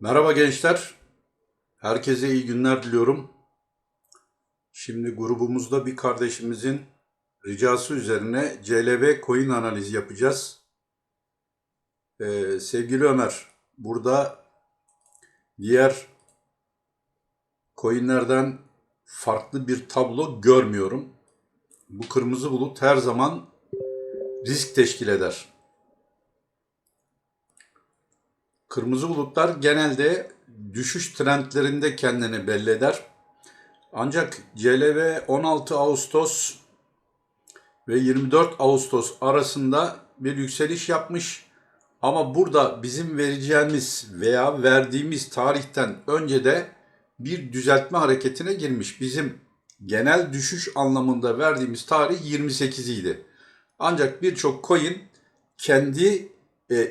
Merhaba gençler. Herkese iyi günler diliyorum. Şimdi grubumuzda bir kardeşimizin ricası üzerine CLV coin analizi yapacağız. Ee, sevgili Ömer, burada diğer coinlerden farklı bir tablo görmüyorum. Bu kırmızı bulut her zaman risk teşkil eder. Kırmızı bulutlar genelde düşüş trendlerinde kendini belli eder. Ancak CLV 16 Ağustos ve 24 Ağustos arasında bir yükseliş yapmış. Ama burada bizim vereceğimiz veya verdiğimiz tarihten önce de bir düzeltme hareketine girmiş. Bizim genel düşüş anlamında verdiğimiz tarih 28 idi. Ancak birçok coin kendi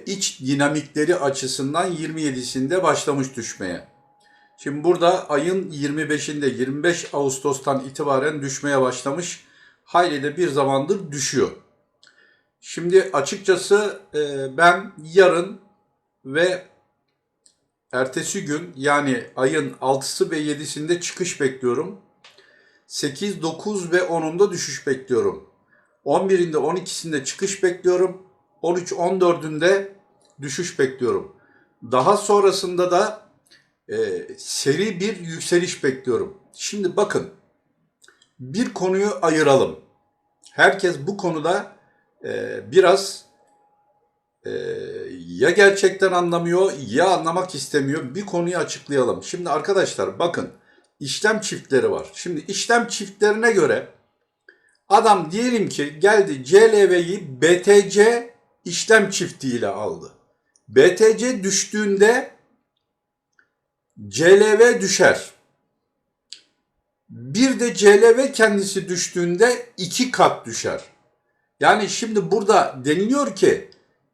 iç dinamikleri açısından 27'sinde başlamış düşmeye. Şimdi burada ayın 25'inde 25 Ağustos'tan itibaren düşmeye başlamış. Hayli de bir zamandır düşüyor. Şimdi açıkçası e, ben yarın ve ertesi gün yani ayın 6'sı ve 7'sinde çıkış bekliyorum. 8, 9 ve 10'unda düşüş bekliyorum. 11'inde 12'sinde çıkış bekliyorum. 13-14'ünde düşüş bekliyorum. Daha sonrasında da e, seri bir yükseliş bekliyorum. Şimdi bakın bir konuyu ayıralım. Herkes bu konuda e, biraz e, ya gerçekten anlamıyor ya anlamak istemiyor. Bir konuyu açıklayalım. Şimdi arkadaşlar bakın işlem çiftleri var. Şimdi işlem çiftlerine göre adam diyelim ki geldi CLV'yi BTC işlem çiftiyle aldı. BTC düştüğünde CLV düşer. Bir de CLV kendisi düştüğünde iki kat düşer. Yani şimdi burada deniliyor ki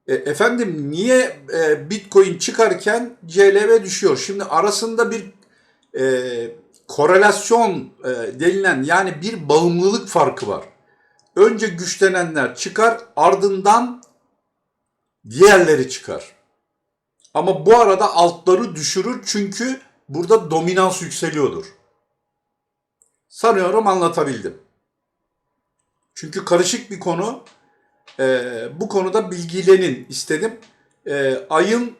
e, efendim niye e, Bitcoin çıkarken CLV düşüyor? Şimdi arasında bir e, korelasyon e, denilen yani bir bağımlılık farkı var. Önce güçlenenler çıkar ardından diğerleri çıkar. Ama bu arada altları düşürür çünkü burada dominans yükseliyordur. Sanıyorum anlatabildim. Çünkü karışık bir konu. Ee, bu konuda bilgilenin istedim. Ee, ayın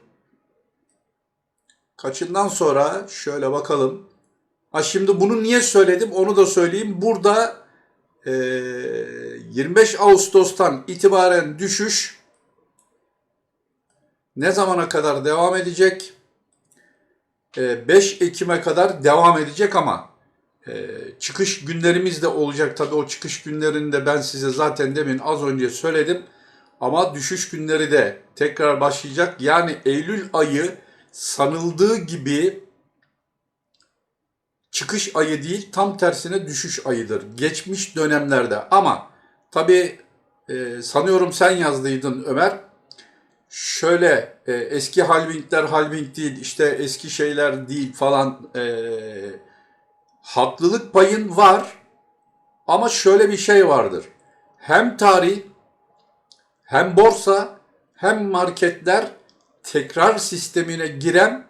kaçından sonra şöyle bakalım. Ha şimdi bunu niye söyledim onu da söyleyeyim. Burada e, 25 Ağustos'tan itibaren düşüş ne zamana kadar devam edecek? 5 Ekim'e kadar devam edecek ama e, çıkış günlerimiz de olacak. Tabii o çıkış günlerinde ben size zaten demin az önce söyledim. Ama düşüş günleri de tekrar başlayacak. Yani Eylül ayı sanıldığı gibi çıkış ayı değil tam tersine düşüş ayıdır. Geçmiş dönemlerde ama tabii e, sanıyorum sen yazdıydın Ömer şöyle e, eski halvingler halving değil işte eski şeyler değil falan e, haklılık payın var ama şöyle bir şey vardır. Hem tarih hem borsa hem marketler tekrar sistemine giren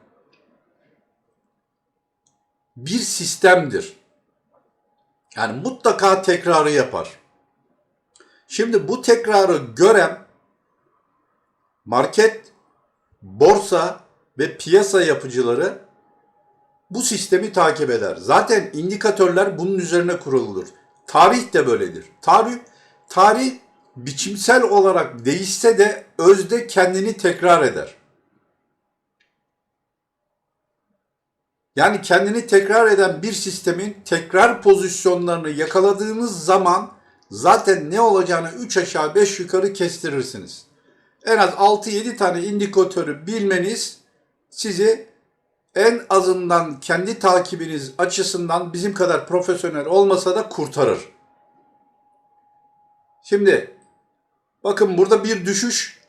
bir sistemdir. Yani mutlaka tekrarı yapar. Şimdi bu tekrarı gören market, borsa ve piyasa yapıcıları bu sistemi takip eder. Zaten indikatörler bunun üzerine kuruludur. Tarih de böyledir. Tarih tarih biçimsel olarak değişse de özde kendini tekrar eder. Yani kendini tekrar eden bir sistemin tekrar pozisyonlarını yakaladığınız zaman zaten ne olacağını 3 aşağı 5 yukarı kestirirsiniz en az 6-7 tane indikatörü bilmeniz sizi en azından kendi takibiniz açısından bizim kadar profesyonel olmasa da kurtarır. Şimdi bakın burada bir düşüş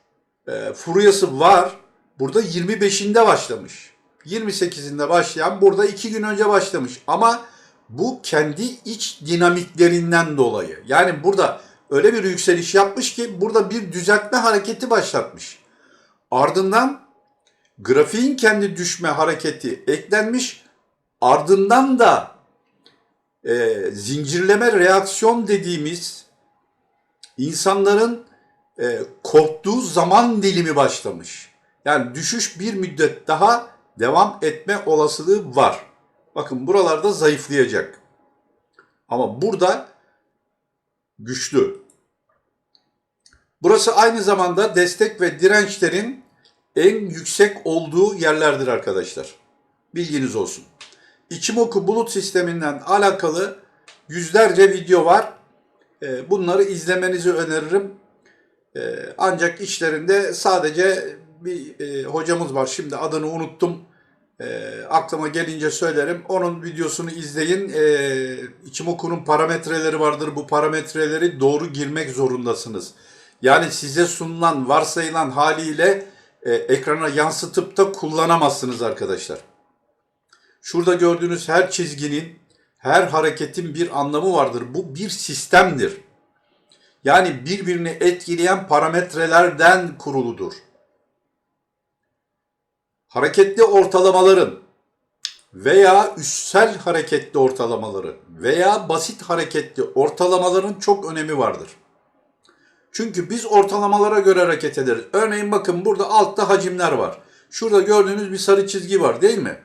e, furyası var. Burada 25'inde başlamış. 28'inde başlayan burada 2 gün önce başlamış. Ama bu kendi iç dinamiklerinden dolayı. Yani burada öyle bir yükseliş yapmış ki burada bir düzeltme hareketi başlatmış. Ardından grafiğin kendi düşme hareketi eklenmiş. Ardından da e, zincirleme reaksiyon dediğimiz insanların e, korktuğu zaman dilimi başlamış. Yani düşüş bir müddet daha devam etme olasılığı var. Bakın buralarda zayıflayacak. Ama burada güçlü. Burası aynı zamanda destek ve dirençlerin en yüksek olduğu yerlerdir arkadaşlar. Bilginiz olsun. İçimoku bulut sisteminden alakalı yüzlerce video var. Ee, Bunları izlemenizi öneririm. Ee, Ancak içlerinde sadece bir e, hocamız var. Şimdi adını unuttum. Ee, aklıma gelince söylerim. Onun videosunu izleyin. İçimoku'nun parametreleri vardır. Bu parametreleri doğru girmek zorundasınız. Yani size sunulan, varsayılan haliyle e, ekrana yansıtıp da kullanamazsınız arkadaşlar. Şurada gördüğünüz her çizginin, her hareketin bir anlamı vardır. Bu bir sistemdir. Yani birbirini etkileyen parametrelerden kuruludur. Hareketli ortalamaların veya üstsel hareketli ortalamaları veya basit hareketli ortalamaların çok önemi vardır. Çünkü biz ortalamalara göre hareket ederiz. Örneğin bakın burada altta hacimler var. Şurada gördüğünüz bir sarı çizgi var değil mi?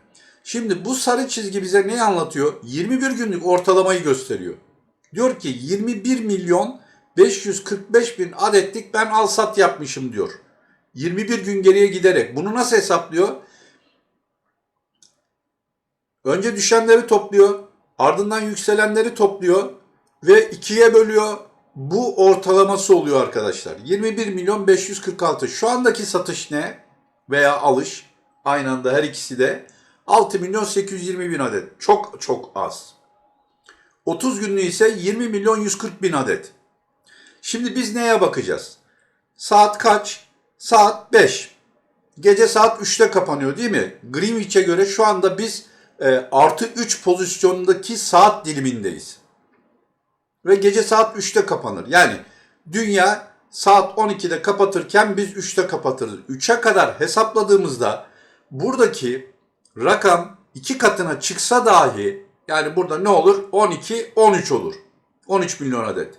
Şimdi bu sarı çizgi bize ne anlatıyor? 21 günlük ortalamayı gösteriyor. Diyor ki 21 milyon 545 bin adetlik ben al sat yapmışım diyor. 21 gün geriye giderek. Bunu nasıl hesaplıyor? Önce düşenleri topluyor. Ardından yükselenleri topluyor. Ve ikiye bölüyor. Bu ortalaması oluyor arkadaşlar. 21 milyon 546. Şu andaki satış ne? Veya alış. Aynı anda her ikisi de. 6 milyon 820 bin adet. Çok çok az. 30 günlüğü ise 20 milyon 140 bin adet. Şimdi biz neye bakacağız? Saat kaç? Saat 5. Gece saat 3'te kapanıyor değil mi? Greenwich'e göre şu anda biz e, artı 3 pozisyonundaki saat dilimindeyiz. Ve gece saat 3'te kapanır. Yani dünya saat 12'de kapatırken biz 3'te kapatırız. 3'e kadar hesapladığımızda buradaki rakam iki katına çıksa dahi yani burada ne olur? 12, 13 olur. 13 milyon adet.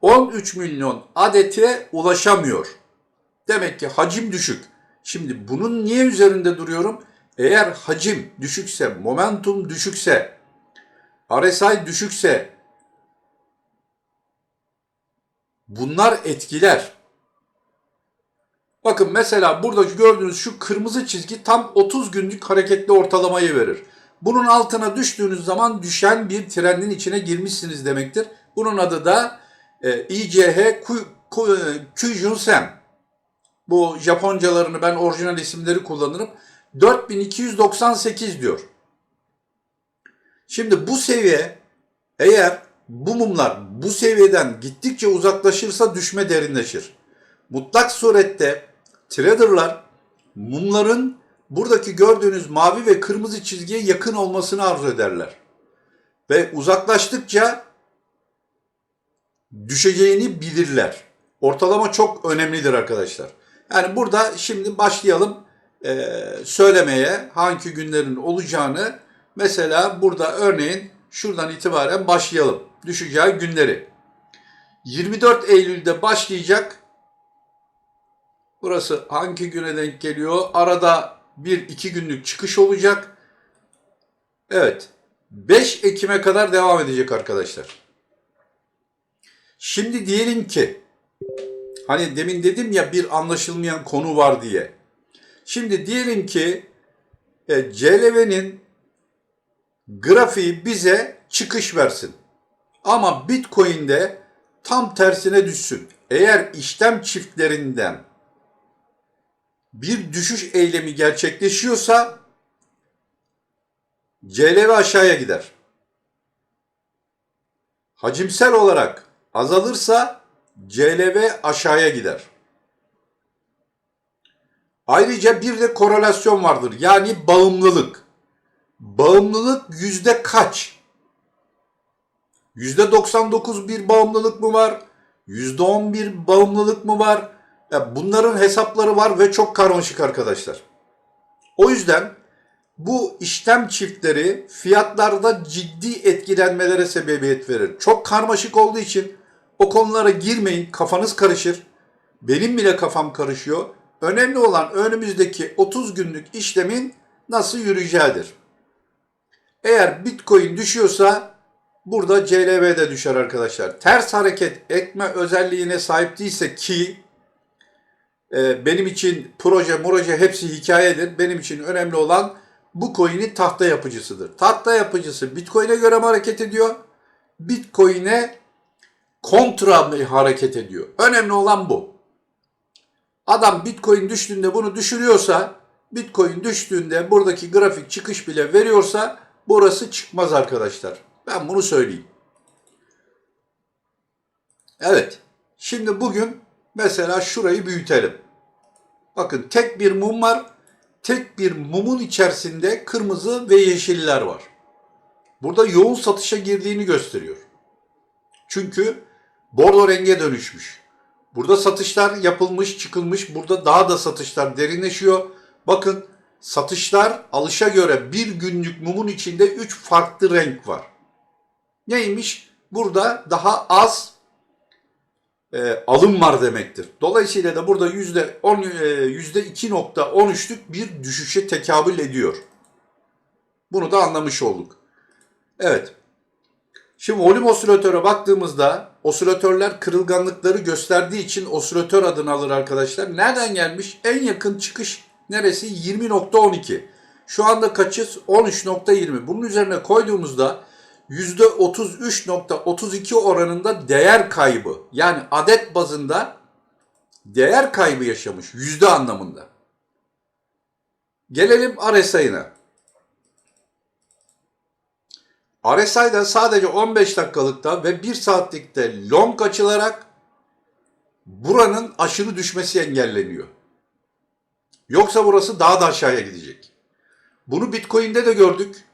13 milyon adete ulaşamıyor. Demek ki hacim düşük. Şimdi bunun niye üzerinde duruyorum? Eğer hacim düşükse, momentum düşükse, RSI düşükse bunlar etkiler. Bakın mesela burada gördüğünüz şu kırmızı çizgi tam 30 günlük hareketli ortalamayı verir. Bunun altına düştüğünüz zaman düşen bir trendin içine girmişsiniz demektir. Bunun adı da e, ICH Kyujin Sen. Bu Japoncalarını ben orijinal isimleri kullanırım. 4298 diyor. Şimdi bu seviye eğer bu mumlar bu seviyeden gittikçe uzaklaşırsa düşme derinleşir. Mutlak surette traderlar mumların buradaki gördüğünüz mavi ve kırmızı çizgiye yakın olmasını arzu ederler. Ve uzaklaştıkça düşeceğini bilirler. Ortalama çok önemlidir arkadaşlar. Yani burada şimdi başlayalım e, söylemeye hangi günlerin olacağını. Mesela burada örneğin şuradan itibaren başlayalım. Düşeceği günleri. 24 Eylül'de başlayacak. Burası hangi güne denk geliyor? Arada bir iki günlük çıkış olacak. Evet. 5 Ekim'e kadar devam edecek arkadaşlar. Şimdi diyelim ki hani demin dedim ya bir anlaşılmayan konu var diye. Şimdi diyelim ki e, CLV'nin grafiği bize çıkış versin. Ama Bitcoin'de tam tersine düşsün. Eğer işlem çiftlerinden bir düşüş eylemi gerçekleşiyorsa CLV aşağıya gider. Hacimsel olarak azalırsa CLV aşağıya gider. Ayrıca bir de korelasyon vardır. Yani bağımlılık. Bağımlılık yüzde kaç? Yüzde 99 bir bağımlılık mı var? Yüzde 10 bir bağımlılık mı var? Ya bunların hesapları var ve çok karmaşık arkadaşlar. O yüzden bu işlem çiftleri fiyatlarda ciddi etkilenmelere sebebiyet verir. Çok karmaşık olduğu için o konulara girmeyin, kafanız karışır. Benim bile kafam karışıyor. Önemli olan önümüzdeki 30 günlük işlemin nasıl yürüyeceğidir. Eğer Bitcoin düşüyorsa burada CLV de düşer arkadaşlar. Ters hareket etme özelliğine sahip değilse ki e, benim için proje, proje hepsi hikayedir. Benim için önemli olan bu coin'in tahta yapıcısıdır. Tahta yapıcısı Bitcoin'e göre mi hareket ediyor? Bitcoin'e kontra mı hareket ediyor? Önemli olan bu. Adam Bitcoin düştüğünde bunu düşürüyorsa, Bitcoin düştüğünde buradaki grafik çıkış bile veriyorsa burası çıkmaz arkadaşlar. Ben bunu söyleyeyim. Evet. Şimdi bugün mesela şurayı büyütelim. Bakın tek bir mum var. Tek bir mumun içerisinde kırmızı ve yeşiller var. Burada yoğun satışa girdiğini gösteriyor. Çünkü bordo renge dönüşmüş. Burada satışlar yapılmış, çıkılmış. Burada daha da satışlar derinleşiyor. Bakın satışlar alışa göre bir günlük mumun içinde 3 farklı renk var. Neymiş? Burada daha az e, alım var demektir. Dolayısıyla da burada yüzde on, e, yüzde 2.13'lük bir düşüşe tekabül ediyor. Bunu da anlamış olduk. Evet. Şimdi volüm osilatöre baktığımızda osilatörler kırılganlıkları gösterdiği için osilatör adını alır arkadaşlar. Nereden gelmiş? En yakın çıkış neresi? 20.12. Şu anda kaçız? 13.20. Bunun üzerine koyduğumuzda %33.32 oranında değer kaybı yani adet bazında değer kaybı yaşamış yüzde anlamında. Gelelim RSI'na. RSI'da sadece 15 dakikalıkta ve 1 saatlikte long açılarak buranın aşırı düşmesi engelleniyor. Yoksa burası daha da aşağıya gidecek. Bunu Bitcoin'de de gördük.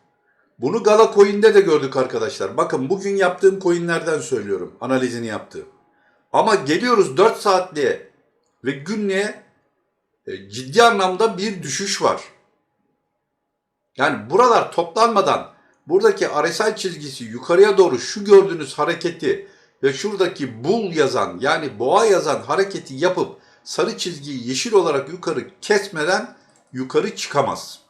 Bunu Gala Coin'de de gördük arkadaşlar. Bakın bugün yaptığım coinlerden söylüyorum. Analizini yaptığım. Ama geliyoruz 4 saatliğe ve günlüğe e, ciddi anlamda bir düşüş var. Yani buralar toplanmadan buradaki RSI çizgisi yukarıya doğru şu gördüğünüz hareketi ve şuradaki bull yazan yani boğa yazan hareketi yapıp sarı çizgiyi yeşil olarak yukarı kesmeden yukarı çıkamaz.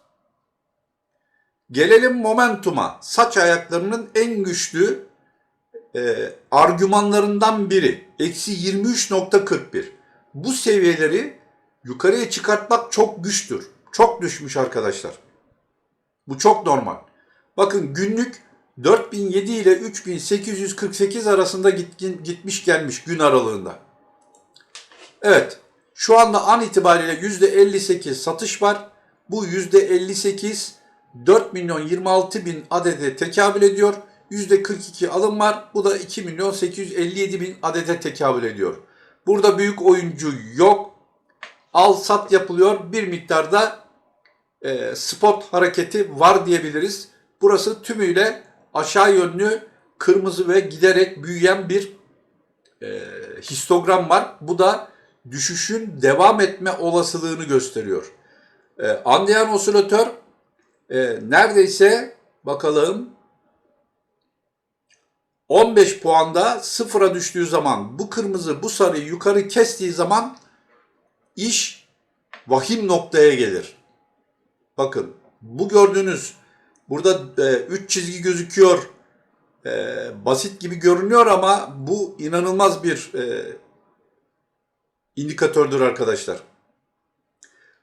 Gelelim momentuma. Saç ayaklarının en güçlü e, argümanlarından biri. Eksi 23.41. Bu seviyeleri yukarıya çıkartmak çok güçtür. Çok düşmüş arkadaşlar. Bu çok normal. Bakın günlük 4007 ile 3848 arasında git, gitmiş gelmiş gün aralığında. Evet. Şu anda an itibariyle %58 satış var. Bu %58 4 milyon 26 bin adede tekabül ediyor. %42 alım var. Bu da 2 milyon 857 bin adede tekabül ediyor. Burada büyük oyuncu yok. Al sat yapılıyor. Bir miktarda e, spot hareketi var diyebiliriz. Burası tümüyle aşağı yönlü kırmızı ve giderek büyüyen bir e, histogram var. Bu da düşüşün devam etme olasılığını gösteriyor. E, anlayan osilatör e, neredeyse bakalım 15 puanda sıfıra düştüğü zaman bu kırmızı bu sarıyı yukarı kestiği zaman iş vahim noktaya gelir. Bakın bu gördüğünüz burada 3 e, çizgi gözüküyor. E, basit gibi görünüyor ama bu inanılmaz bir e, indikatördür arkadaşlar.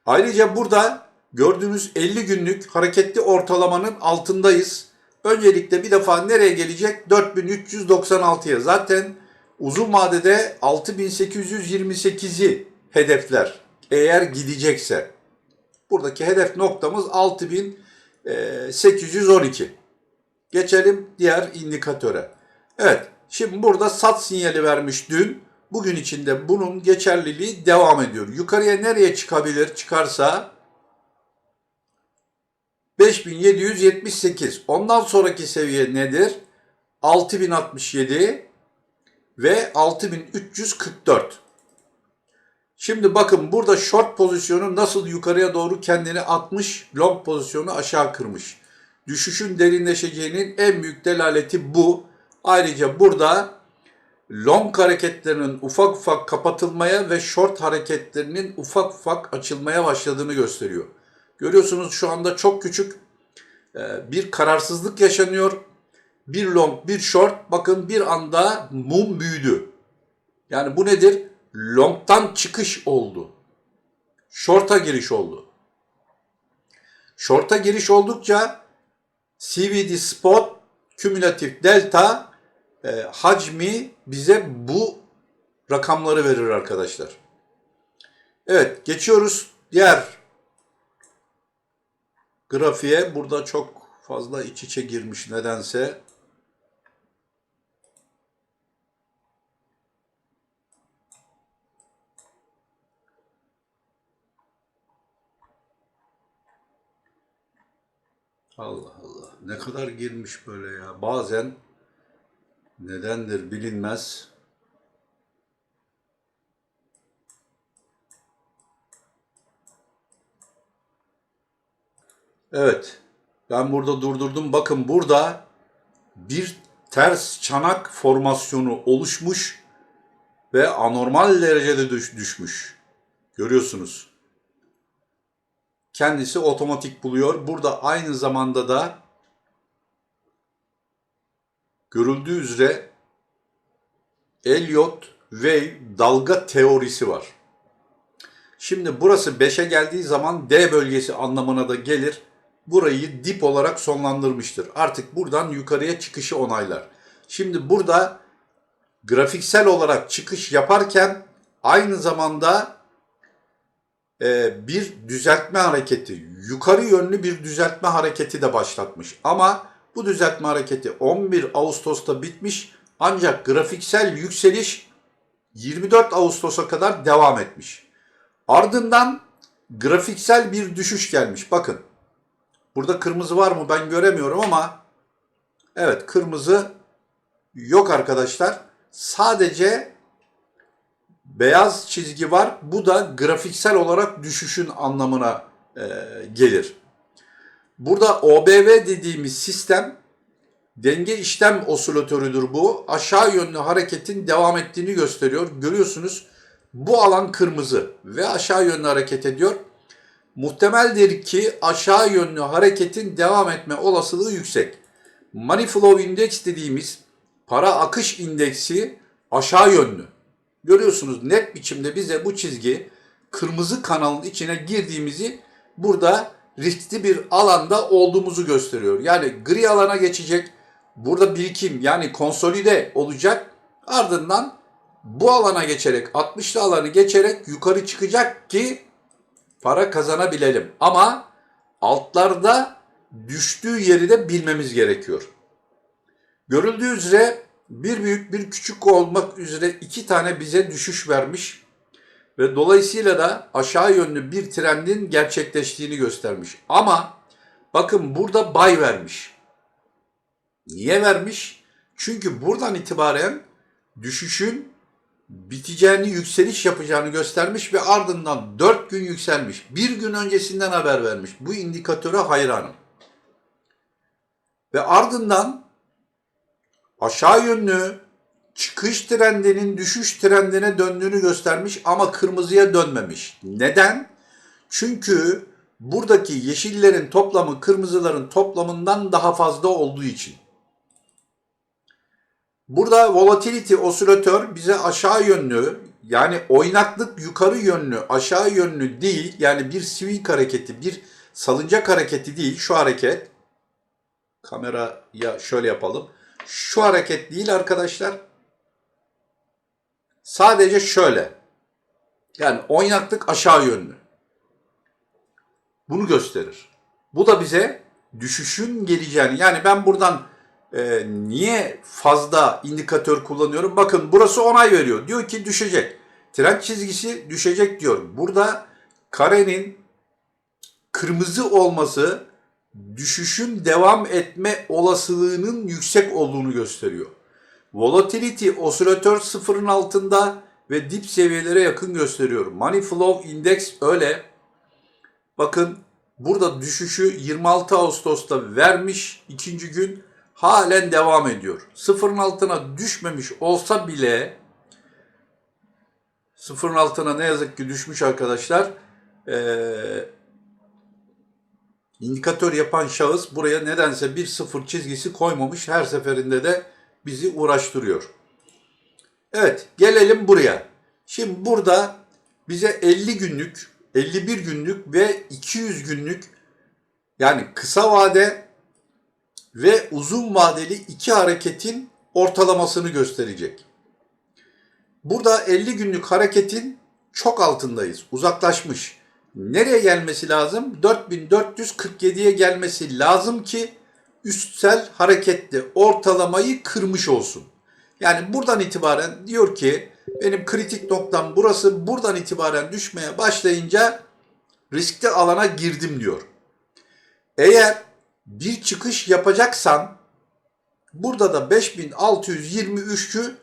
Ayrıca burada gördüğünüz 50 günlük hareketli ortalamanın altındayız. Öncelikle bir defa nereye gelecek? 4396'ya. Zaten uzun vadede 6828'i hedefler. Eğer gidecekse. Buradaki hedef noktamız 6812. Geçelim diğer indikatöre. Evet. Şimdi burada sat sinyali vermiş dün. Bugün içinde bunun geçerliliği devam ediyor. Yukarıya nereye çıkabilir? Çıkarsa 5778. Ondan sonraki seviye nedir? 6067 ve 6344. Şimdi bakın burada short pozisyonu nasıl yukarıya doğru kendini atmış, long pozisyonu aşağı kırmış. Düşüşün derinleşeceğinin en büyük delaleti bu. Ayrıca burada long hareketlerinin ufak ufak kapatılmaya ve short hareketlerinin ufak ufak açılmaya başladığını gösteriyor. Görüyorsunuz şu anda çok küçük e, bir kararsızlık yaşanıyor. Bir long, bir short. Bakın bir anda mum büyüdü. Yani bu nedir? Long'tan çıkış oldu. Short'a giriş oldu. Short'a giriş oldukça CVD spot, kümülatif delta e, hacmi bize bu rakamları verir arkadaşlar. Evet geçiyoruz diğer grafiğe. Burada çok fazla iç içe girmiş nedense. Allah Allah. Ne kadar girmiş böyle ya. Bazen nedendir bilinmez. Evet. Ben burada durdurdum. Bakın burada bir ters çanak formasyonu oluşmuş ve anormal derecede düş- düşmüş. Görüyorsunuz. Kendisi otomatik buluyor. Burada aynı zamanda da görüldüğü üzere Elliot Wave dalga teorisi var. Şimdi burası 5'e geldiği zaman D bölgesi anlamına da gelir. Burayı dip olarak sonlandırmıştır. Artık buradan yukarıya çıkışı onaylar. Şimdi burada grafiksel olarak çıkış yaparken aynı zamanda e, bir düzeltme hareketi, yukarı yönlü bir düzeltme hareketi de başlatmış. Ama bu düzeltme hareketi 11 Ağustos'ta bitmiş ancak grafiksel yükseliş 24 Ağustos'a kadar devam etmiş. Ardından grafiksel bir düşüş gelmiş. Bakın burada kırmızı var mı ben göremiyorum ama evet kırmızı yok arkadaşlar. Sadece beyaz çizgi var. Bu da grafiksel olarak düşüşün anlamına e, gelir. Burada OBV dediğimiz sistem denge işlem osilatörüdür bu. Aşağı yönlü hareketin devam ettiğini gösteriyor. Görüyorsunuz bu alan kırmızı ve aşağı yönlü hareket ediyor. Muhtemeldir ki aşağı yönlü hareketin devam etme olasılığı yüksek. Money Flow Index dediğimiz para akış indeksi aşağı yönlü. Görüyorsunuz net biçimde bize bu çizgi kırmızı kanalın içine girdiğimizi burada riskli bir alanda olduğumuzu gösteriyor. Yani gri alana geçecek. Burada birikim yani konsolide olacak. Ardından bu alana geçerek 60'lı alanı geçerek yukarı çıkacak ki para kazanabilelim. Ama altlarda düştüğü yeri de bilmemiz gerekiyor. Görüldüğü üzere bir büyük bir küçük olmak üzere iki tane bize düşüş vermiş ve dolayısıyla da aşağı yönlü bir trendin gerçekleştiğini göstermiş. Ama bakın burada bay vermiş. Niye vermiş? Çünkü buradan itibaren düşüşün biteceğini, yükseliş yapacağını göstermiş ve ardından 4 gün yükselmiş. Bir gün öncesinden haber vermiş. Bu indikatöre hayranım. Ve ardından aşağı yönlü çıkış trendinin düşüş trendine döndüğünü göstermiş ama kırmızıya dönmemiş. Neden? Çünkü buradaki yeşillerin toplamı kırmızıların toplamından daha fazla olduğu için. Burada volatility osilatör bize aşağı yönlü yani oynaklık yukarı yönlü aşağı yönlü değil. Yani bir swing hareketi bir salıncak hareketi değil. Şu hareket. Kameraya şöyle yapalım. Şu hareket değil arkadaşlar. Sadece şöyle. Yani oynaklık aşağı yönlü. Bunu gösterir. Bu da bize düşüşün geleceğini yani ben buradan e, niye fazla indikatör kullanıyorum? Bakın burası onay veriyor. Diyor ki düşecek. Trend çizgisi düşecek diyor. Burada karenin kırmızı olması düşüşün devam etme olasılığının yüksek olduğunu gösteriyor. Volatility osilatör sıfırın altında ve dip seviyelere yakın gösteriyor. Money Flow Index öyle. Bakın burada düşüşü 26 Ağustos'ta vermiş ikinci gün halen devam ediyor. Sıfırın altına düşmemiş olsa bile sıfırın altına ne yazık ki düşmüş arkadaşlar. Ee, indikatör yapan şahıs buraya nedense bir sıfır çizgisi koymamış. Her seferinde de bizi uğraştırıyor. Evet gelelim buraya. Şimdi burada bize 50 günlük, 51 günlük ve 200 günlük yani kısa vade ve uzun vadeli iki hareketin ortalamasını gösterecek. Burada 50 günlük hareketin çok altındayız. Uzaklaşmış. Nereye gelmesi lazım? 4447'ye gelmesi lazım ki üstsel hareketli ortalamayı kırmış olsun. Yani buradan itibaren diyor ki benim kritik noktam burası. Buradan itibaren düşmeye başlayınca riskli alana girdim diyor. Eğer bir çıkış yapacaksan burada da 5623'ü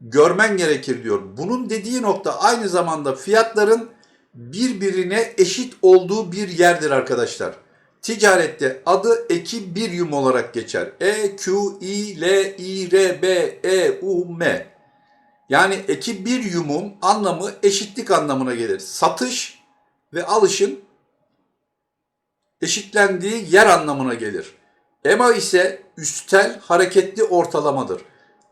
görmen gerekir diyor. Bunun dediği nokta aynı zamanda fiyatların birbirine eşit olduğu bir yerdir arkadaşlar. Ticarette adı eki bir yum olarak geçer. E, Q, I, L, I, R, B, E, U, M. Yani eki bir yumun anlamı eşitlik anlamına gelir. Satış ve alışın eşitlendiği yer anlamına gelir. EMA ise üstel hareketli ortalamadır.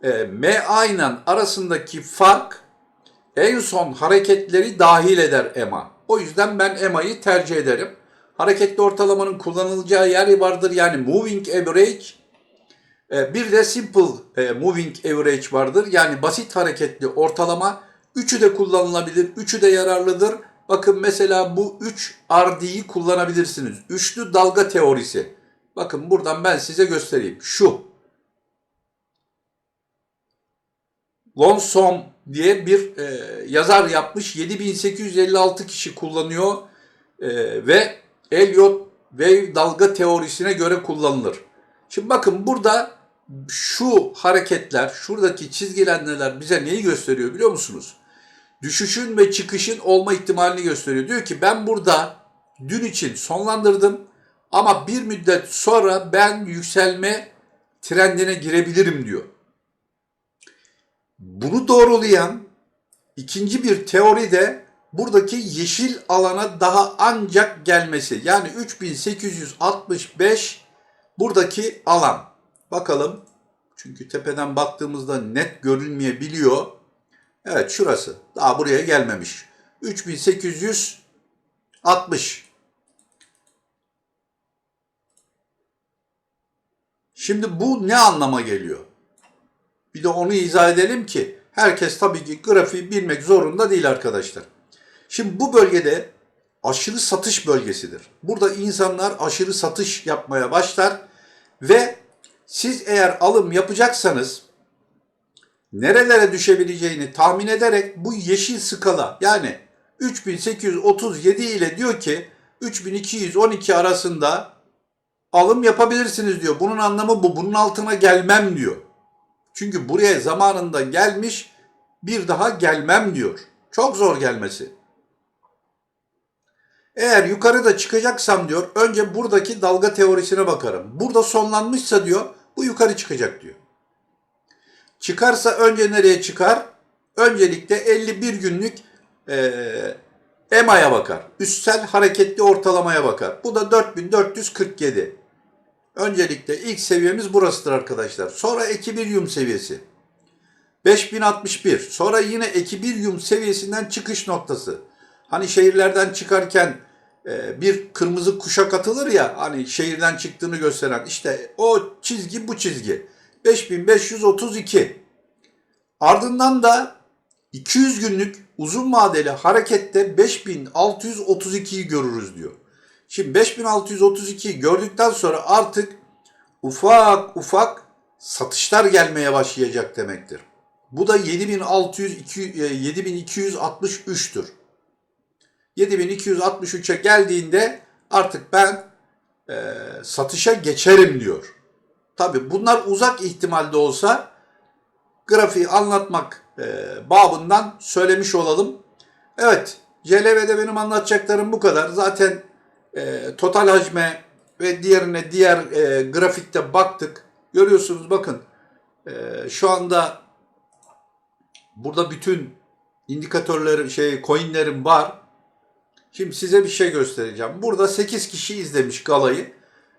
E, MA ile arasındaki fark en son hareketleri dahil eder EMA. O yüzden ben EMA'yı tercih ederim. Hareketli ortalamanın kullanılacağı yer vardır. Yani moving average e, bir de simple e, moving average vardır. Yani basit hareketli ortalama. Üçü de kullanılabilir. Üçü de yararlıdır. Bakın mesela bu 3 RD'yi kullanabilirsiniz. Üçlü dalga teorisi. Bakın buradan ben size göstereyim. Şu. Lonsom diye bir e, yazar yapmış. 7856 kişi kullanıyor e, ve Elliot wave dalga teorisine göre kullanılır. Şimdi bakın burada şu hareketler, şuradaki çizgilenmeler bize neyi gösteriyor biliyor musunuz? Düşüşün ve çıkışın olma ihtimalini gösteriyor. Diyor ki ben burada dün için sonlandırdım ama bir müddet sonra ben yükselme trendine girebilirim diyor. Bunu doğrulayan ikinci bir teori de buradaki yeşil alana daha ancak gelmesi. Yani 3865 buradaki alan. Bakalım. Çünkü tepeden baktığımızda net görünmeyebiliyor. Evet şurası. Daha buraya gelmemiş. 3860. Şimdi bu ne anlama geliyor? Bir de onu izah edelim ki herkes tabii ki grafiği bilmek zorunda değil arkadaşlar. Şimdi bu bölgede aşırı satış bölgesidir. Burada insanlar aşırı satış yapmaya başlar ve siz eğer alım yapacaksanız nerelere düşebileceğini tahmin ederek bu yeşil skala yani 3837 ile diyor ki 3212 arasında alım yapabilirsiniz diyor. Bunun anlamı bu. Bunun altına gelmem diyor. Çünkü buraya zamanında gelmiş bir daha gelmem diyor. Çok zor gelmesi. Eğer yukarıda çıkacaksam diyor önce buradaki dalga teorisine bakarım. Burada sonlanmışsa diyor bu yukarı çıkacak diyor. Çıkarsa önce nereye çıkar? Öncelikle 51 günlük e, EMA'ya bakar. Üstsel hareketli ortalamaya bakar. Bu da 4447. Öncelikle ilk seviyemiz burasıdır arkadaşlar. Sonra eki bir yum seviyesi. 5061. Sonra yine eki bir yum seviyesinden çıkış noktası. Hani şehirlerden çıkarken e, bir kırmızı kuşak atılır ya hani şehirden çıktığını gösteren işte o çizgi bu çizgi. 5532. Ardından da 200 günlük uzun vadeli harekette 5632'yi görürüz diyor. Şimdi 5632'yi gördükten sonra artık ufak ufak satışlar gelmeye başlayacak demektir. Bu da 7600 7263'tür. 7263'e geldiğinde artık ben e, satışa geçerim diyor. Tabi bunlar uzak ihtimalde olsa grafiği anlatmak e, babından söylemiş olalım. Evet, CLV'de benim anlatacaklarım bu kadar. Zaten e, total hacme ve diğerine diğer e, grafikte baktık. Görüyorsunuz bakın e, şu anda burada bütün indikatörlerin şey coinlerim var. Şimdi size bir şey göstereceğim. Burada 8 kişi izlemiş galayı.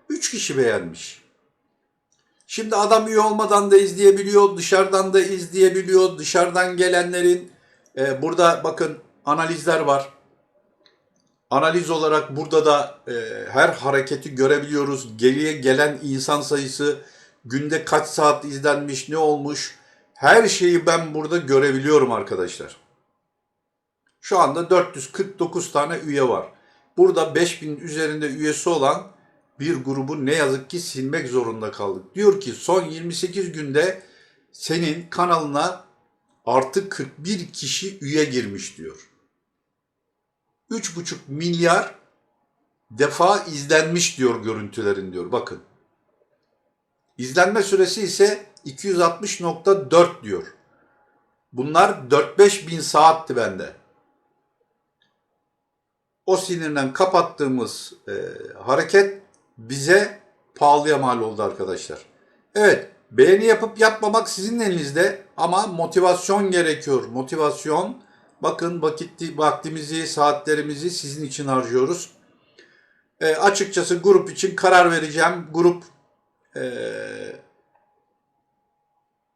3 kişi beğenmiş. Şimdi adam üye olmadan da izleyebiliyor, dışarıdan da izleyebiliyor. Dışarıdan gelenlerin e, burada bakın analizler var. Analiz olarak burada da e, her hareketi görebiliyoruz. Geriye gelen insan sayısı, günde kaç saat izlenmiş, ne olmuş. Her şeyi ben burada görebiliyorum arkadaşlar. Şu anda 449 tane üye var. Burada 5000 üzerinde üyesi olan bir grubu ne yazık ki silmek zorunda kaldık. Diyor ki son 28 günde senin kanalına artık 41 kişi üye girmiş diyor. 3,5 milyar defa izlenmiş diyor görüntülerin diyor. Bakın. İzlenme süresi ise 260.4 diyor. Bunlar 4-5 bin saatti bende. O sinirden kapattığımız e, hareket bize pahalıya mal oldu arkadaşlar. Evet, beğeni yapıp yapmamak sizin elinizde ama motivasyon gerekiyor. Motivasyon. Bakın vakit, vaktimizi, saatlerimizi sizin için harcıyoruz. E, açıkçası grup için karar vereceğim. Grup e,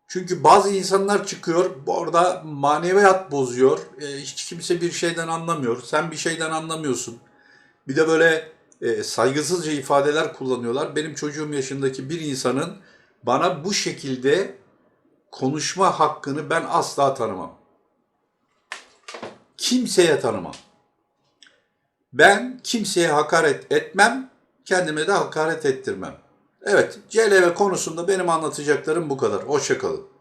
çünkü bazı insanlar çıkıyor orada maneviyat bozuyor. E, hiç kimse bir şeyden anlamıyor. Sen bir şeyden anlamıyorsun. Bir de böyle e, saygısızca ifadeler kullanıyorlar. Benim çocuğum yaşındaki bir insanın bana bu şekilde konuşma hakkını ben asla tanımam. Kimseye tanımam. Ben kimseye hakaret etmem, kendime de hakaret ettirmem. Evet, CLV konusunda benim anlatacaklarım bu kadar. Hoşçakalın.